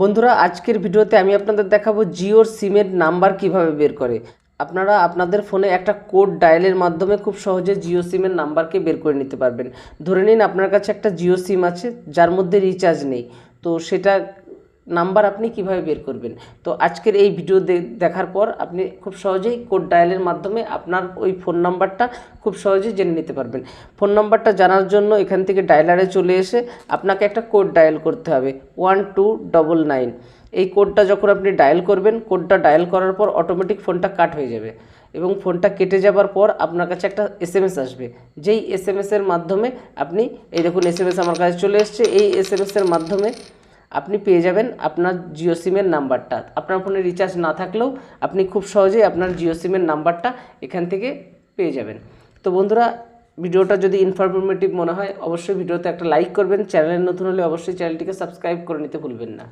বন্ধুরা, আজকের ভিডিওতে আমি আপনাদের দেখাবো জিওর সিমের নাম্বার কীভাবে বের করে। আপনারা আপনাদের ফোনে একটা কোড ডায়ালের মাধ্যমে খুব সহজে জিও সিমের নাম্বারকে বের করে নিতে পারবেন। ধরে নিন, আপনার কাছে একটা জিও সিম আছে, যার মধ্যে রিচার্জ নেই। তো সেটা নাম্বার আপনি কীভাবে বের করবেন? তো আজকের এই ভিডিও দেখার পর আপনি খুব সহজেই কোড ডায়ালের মাধ্যমে আপনার ওই ফোন নাম্বারটা খুব সহজেই জেনে নিতে পারবেন। ফোন নাম্বারটা জানার জন্য এখান থেকে ডায়ালারে চলে এসে আপনাকে একটা কোড ডায়াল করতে হবে, ওয়ান টু ডবল নাইন। এই কোডটা যখন আপনি ডায়াল করবেন, কোডটা ডায়াল করার পর অটোমেটিক ফোনটা কাট হয়ে যাবে এবং ফোনটা কেটে যাবার পর আপনার কাছে একটা এস এম এস আসবে। যেই এস এসের মাধ্যমে আপনি, এই দেখুন এস আমার কাছে চলে এসছে, এই এস এম এসের মাধ্যমে আপনি পেয়ে যাবেন আপনার জিও সিমের নাম্বারটা। আপনার ফোনে রিচার্জ না থাকলেও আপনি খুব সহজেই আপনার জিও সিমের নাম্বারটা এখান থেকে পেয়ে যাবেন। তো বন্ধুরা, ভিডিওটা যদি ইনফরমেটিভ মনে হয়, অবশ্যই ভিডিওতে একটা লাইক করবেন। চ্যানেলের নতুন হলে অবশ্যই চ্যানেলটিকে সাবস্ক্রাইব করে নিতে ভুলবেন না।